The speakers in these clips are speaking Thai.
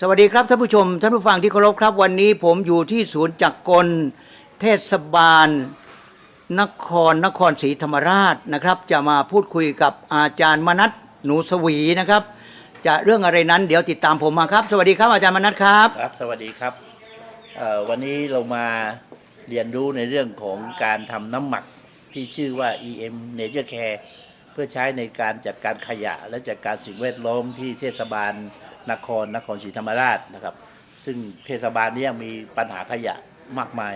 สวัสดีครับท่านผู้ชม ท่านผู้ฟังที่เคารพครับ วันนี้ผมอยู่ที่ศูนย์จักรกล เทศบาล นครนครศรีธรรมราชนะครับ จะมาพูดคุยกับอาจารย์มนัทหนูสวีนะครับ จะเรื่องอะไรนั้นเดี๋ยวติดตามผมมาครับ สวัสดีครับอาจารย์มนัทครับครับสวัสดีครับเอ่อวันนี้เรามาเรียนรู้ในเรื่องของการทำน้ำหมักที่ชื่อว่า EM Nature Care เพื่อใช้ในการจัดการขยะและจัดการสิ่งแวดล้อมที่เทศบาล นครนครศรีธรรมราชนะครับ ซึ่งเทศบาลนี้มีปัญหาขยะมากมาย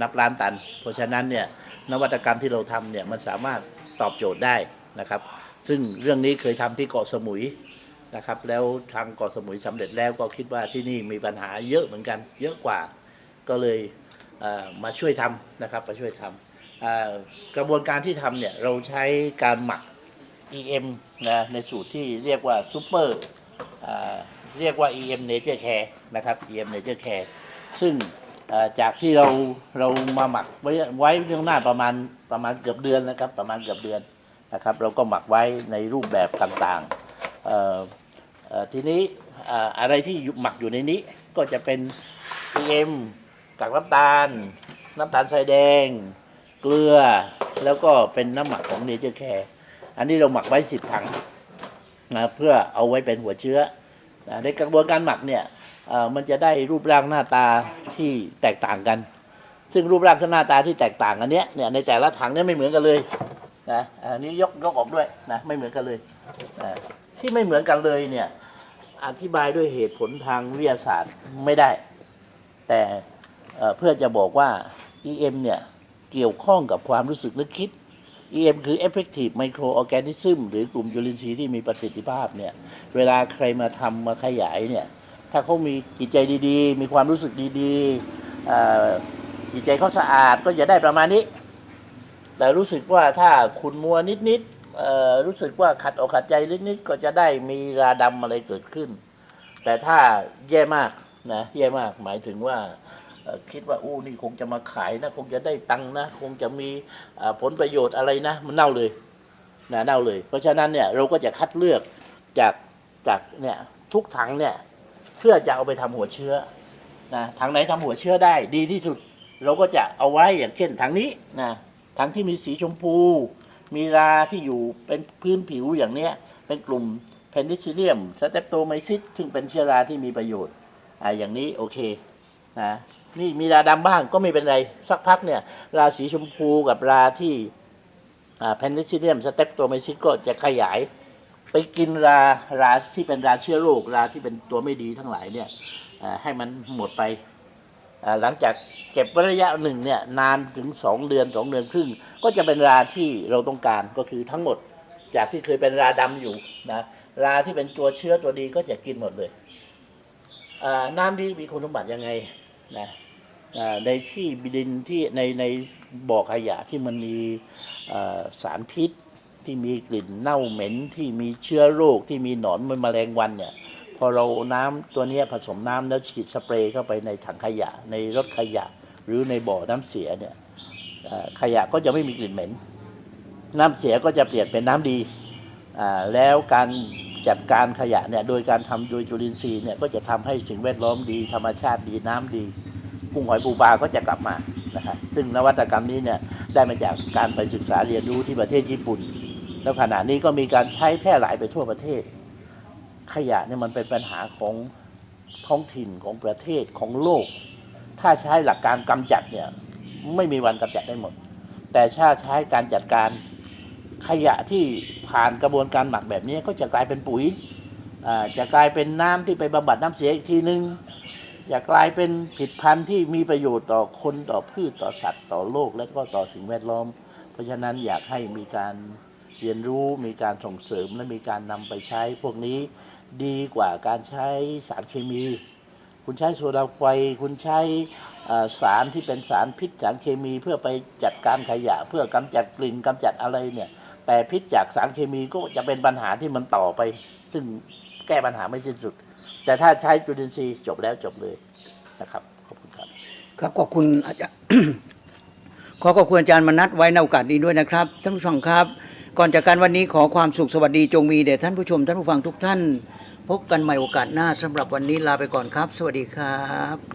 นับล้านตัน เพราะฉะนั้นเนี่ยนวัตกรรมที่เราทำเนี่ยมันสามารถตอบโจทย์ได้นะครับ ซึ่งเรื่องนี้เคยทำที่เกาะสมุยนะครับ แล้วทางเกาะสมุยสำเร็จแล้วก็คิดว่าที่นี่มีปัญหาเยอะเหมือนกัน เยอะกว่าก็เลยเมาช่วยทำนะครับมาช่วยทำกระบวนการที่ทำเนี่ยเราใช้การหมัก EM นะในสูตรที่เรียกว่าซูเปอร์ เรียกว่า EM Nature Care นะครับ EM Nature Care ซึ่งเอ่อจากที่เราเรามาหมักไว้ไว้ข้างหน้าประมาณประมาณเกือบเดือนนะครับ ประมาณเกือบเดือนนะครับ เราก็หมักไว้ในรูปแบบต่างๆทีนี้อะไรที่หมักอยู่ในนี้ก็จะเป็น EM กากน้ำตาล น้ำตาลทรายแดง เกลือแล้วก็เป็นน้ำหมักของเนเจอร์แคร์อันนี้เราหมักไว้สิบถัง นะเพื่อเอาไว้เป็นหัวเชื้อนะในกระบวนการหมักเนี่ยมันจะได้รูปร่างหน้าตาที่แตกต่างกัน ซึ่งรูปร่างหน้าตาที่แตกต่างกันเนี้ยเนี่ยในแต่ละถังเนี่ยไม่เหมือนกันเลยนะอันนี้ยกยกออกด้วยนะไม่เหมือนกันเลยนะที่ไม่เหมือนกันเลยเนี่ยอธิบายด้วยเหตุผลทางวิทยาศาสตร์ไม่ได้ แต่เอ่อเพื่อจะบอกว่า EM เนี่ยเกี่ยวข้องกับความรู้สึกนึกคิด EM คือ effective microorganism หรือกลุ่มจุลินทรีย์ที่มีประสิทธิภาพเนี่ย เวลาใครมาทำมาขยายเนี่ย ถ้าเขามีจิตใจดีๆ มีความรู้สึกดีๆ จิตใจเขาสะอาดก็จะได้ประมาณนี้ แต่รู้สึกว่าถ้าคุณมัวนิดๆ รู้สึกว่าขัดออกขัดใจนิดๆ ก็จะได้มีราดำอะไรเกิดขึ้น แต่ถ้าแย่มากนะ แย่มากหมายถึงว่า คิดว่าอู้นี่คงจะมาขายนะ คงจะได้ตังค์นะ คงจะมีผลประโยชน์อะไรนะ มันเน่าเลยนะเน่าเลย เพราะฉะนั้นเนี่ยเราก็จะคัดเลือกจากจากเนี่ยทุกถังเนี่ยเพื่อจะเอาไปทำหัวเชื้อนะถังไหนทำหัวเชื้อได้ดีที่สุด เราก็จะเอาไว้อย่างเช่นถังนี้นะถังที่มีสีชมพู มีราที่อยู่เป็นพื้นผิวอย่างเนี้ยเป็นกลุ่มเพนิซิเลียมสเตปโตไมซิสซึ่งเป็นเชื้อราที่มีประโยชน์ อ่า อย่างนี้โอเค นะ นี่มีราดำบ้างก็ไม่เป็นไร สักพักเนี่ย ราสีชมพูกับราที่เพนิซิเลียมสเต็ปโตไมซิสก็จะขยาย ไปกินราราที่เป็นราเชื้อโรคราที่เป็นตัวไม่ดีทั้งหลายเนี่ยให้มันหมดไปหลังจากเก็บระยะหนึ่งเนี่ยนานถึงสองเดือนสองเดือนครึ่ง ก็จะเป็นราที่เราต้องการก็คือทั้งหมดจากที่เคยเป็นราดำอยู่นะราที่เป็นตัวเชื้อตัวดีก็จะกินหมดเลยน้ำดีมีคุณสมบัติยังไงนะ ในที่ดินที่ในในบ่อขยะที่มันมีสารพิษที่มีกลิ่นเน่าเหม็นที่มีเชื้อโรคที่มีหนอนมันแมลงวันเนี่ยพอเราน้ำตัวนี้ผสมน้ำแล้วฉีดสเปรย์เข้าไปในถังขยะ ในรถขยะหรือในบ่อน้ำเสียเนี่ยขยะก็จะไม่มีกลิ่นเหม็น น้ำเสียก็จะเปลี่ยนเป็นน้ำดีแล้วการจัดการขยะเนี่ยโดยการทำโดยจุลินทรีย์เนี่ยก็จะทำให้สิ่งแวดล้อมดี ธรรมชาติดีน้ำดี กุ้งหอยปูปลาก็จะกลับมานะครับซึ่งนวัตกรรมนี้เนี่ยได้มาจากการไปศึกษาเรียนรู้ที่ประเทศญี่ปุ่น แล้วขณะนี้ก็มีการใช้แพร่หลายไปทั่วประเทศ ขยะเนี่ยมันเป็นปัญหาของท้องถิ่นของประเทศของโลก ถ้าใช้หลักการกำจัดเนี่ยไม่มีวันกำจัดได้หมด แต่ถ้าใช้การจัดการขยะที่ผ่านกระบวนการหมักแบบนี้ก็จะกลายเป็นปุ๋ยจะกลายเป็นน้ำที่ไปบำบัดน้ำเสียอีกทีนึง จะกลายเป็นผลิดพันธุ์ที่มีประโยชน์ต่อคนต่อพืชต่อสัตว์ต่อโลก และก็ต่อสิ่งแวดล้อม เพราะฉะนั้นอยากให้มีการเรียนรู้มีการส่งเสริมและมีการนำไปใช้พวกนี้ดีกว่าการใช้สารเคมี คุณใช้โซดาไฟคุณใช้สารที่เป็นสารพิษสารเคมี เพื่อไปจัดการขยะ เพื่อกำจัดกลิ่นกำจัดอะไรเนี่ยแต่พิษจากสารเคมีก็จะเป็นปัญหาที่มันต่อไป ซึ่ง แก้ปัญหาไม่สิ้นสุด แต่ถ้าใช้จุลินทรีย์จบแล้วจบเลยนะครับ ขอบคุณครับ ครับขอบคุณอาจารย์ ขอขอบคุณอาจารย์มนัทไว้ในโอกาสนี้ด้วยนะครับ ท่านผู้ฟังครับ ก่อนจากการวันนี้ขอความสุขสวัสดีจงมีแด่ท่านผู้ชมท่านผู้ฟังทุกท่าน พบกันใหม่โอกาสหน้าสำหรับวันนี้ลาไปก่อนครับ สวัสดีครับ